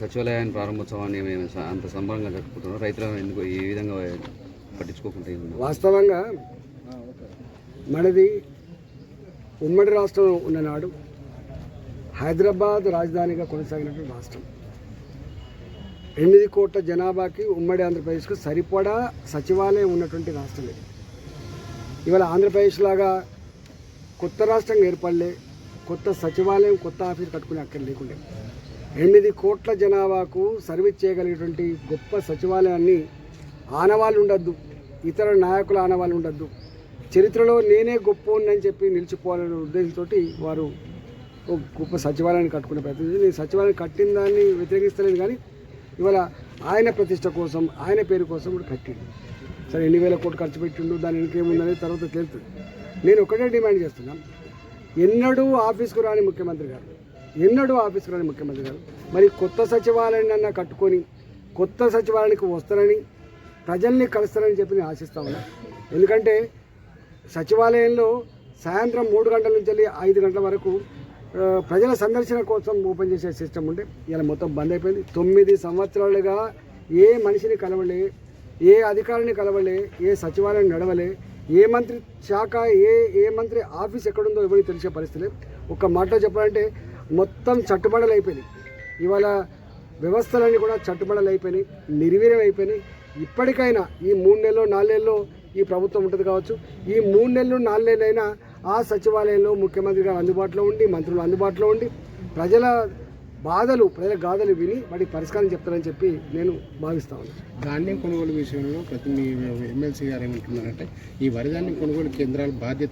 సచివాలయాన్ని ప్రారంభోత్సవాన్ని మేము అంత సంబరంగా జరుపుకుంటున్నాం. రైతులను ఎందుకు ఈ విధంగా పట్టించుకోకుండా వాస్తవంగా మనది ఉమ్మడి రాష్ట్రం ఉన్ననాడు హైదరాబాద్ రాజధానిగా కొనసాగినటువంటి రాష్ట్రం. ఎనిమిది కోట్ల జనాభాకి ఉమ్మడి ఆంధ్రప్రదేశ్కు సరిపడా సచివాలయం ఉన్నటువంటి రాష్ట్రం ఇది. ఇవాళ ఆంధ్రప్రదేశ్ లాగా కొత్త రాష్ట్రం ఏర్పడలే కొత్త సచివాలయం కొత్త ఆఫీస్ కట్టుకునే అక్కడ లేకుండే. ఎనిమిది కోట్ల జనాభాకు సర్వీస్ చేయగలిగేటువంటి గొప్ప సచివాలయాన్ని ఆనవాళ్ళు ఉండద్దు ఇతర నాయకుల ఆనవాళ్ళు ఉండద్దు చరిత్రలో నేనే గొప్ప అని చెప్పి నిలిచిపోవాలనే ఉద్దేశంతో వారు ఒక గొప్ప సచివాలయాన్ని కట్టుకునే ప్రయత్నం నేను సచివాలయం కట్టిన దాన్ని వ్యతిరేకిస్తలేదు కానీ ఇవాళ ఆయన ప్రతిష్ట కోసం ఆయన పేరు కోసం ఇప్పుడు కట్టిండు. సరే ఎన్ని వేల కోట్లు ఖర్చు పెట్టిండు దాని ఇంకేముందనేది తర్వాత తెలుస్తుంది. నేను ఒకటే డిమాండ్ చేస్తున్నాను ఎన్నడూ ఆఫీస్కు రాని ముఖ్యమంత్రి గారు ఎన్నడూ ఆఫీస్కు రాని ముఖ్యమంత్రి గారు. మరి కొత్త సచివాలయాన్ని అన్న కట్టుకొని కొత్త సచివాలయానికి వస్తారని ప్రజల్ని కలుస్తారని చెప్పి నేను ఆశిస్తా ఉన్నా. ఎందుకంటే సచివాలయంలో సాయంత్రం మూడు గంటల నుంచి వెళ్ళి ఐదు గంటల వరకు ప్రజల సందర్శన కోసం ఓపెన్ చేసే సిస్టమ్ ఉంటే ఇలా మొత్తం బంద్ అయిపోయింది. తొమ్మిది సంవత్సరాలుగా ఏ మనిషిని కలవలే ఏ అధికారిని కలవలే ఏ సచివాలయం నడవలే ఏ మంత్రి శాఖ ఏ ఏ మంత్రి ఆఫీస్ ఎక్కడుందో ఎవరికి తెలిసే పరిస్థితి లేదు. ఒక్క మాటలో చెప్పాలంటే మొత్తం చట్టుబడలు అయిపోయినాయి. ఇవాళ వ్యవస్థలన్నీ కూడా చట్టుబడలు అయిపోయినాయి నిర్వీర్యం అయిపోయినాయి. ఇప్పటికైనా ఈ మూడు నెలలు నాలుగు ఈ ప్రభుత్వం ఉంటుంది కావచ్చు. ఈ మూడు నెలలు నాలుగు నెలలైనా ఆ సచివాలయంలో ముఖ్యమంత్రి గారు అందుబాటులో ఉండి మంత్రులు అందుబాటులో ఉండి ప్రజల బాధలు ప్రజల గాథలు విని వాటికి పరిష్కారం చెప్తారని చెప్పి నేను భావిస్తాను ధాన్యం కొనుగోలు విషయంలో ప్రతి మీ ఎమ్మెల్సీ గారు ఏమంటున్నారంటే ఈ వరి ధాన్యం కొనుగోలు కేంద్రాల బాధ్యత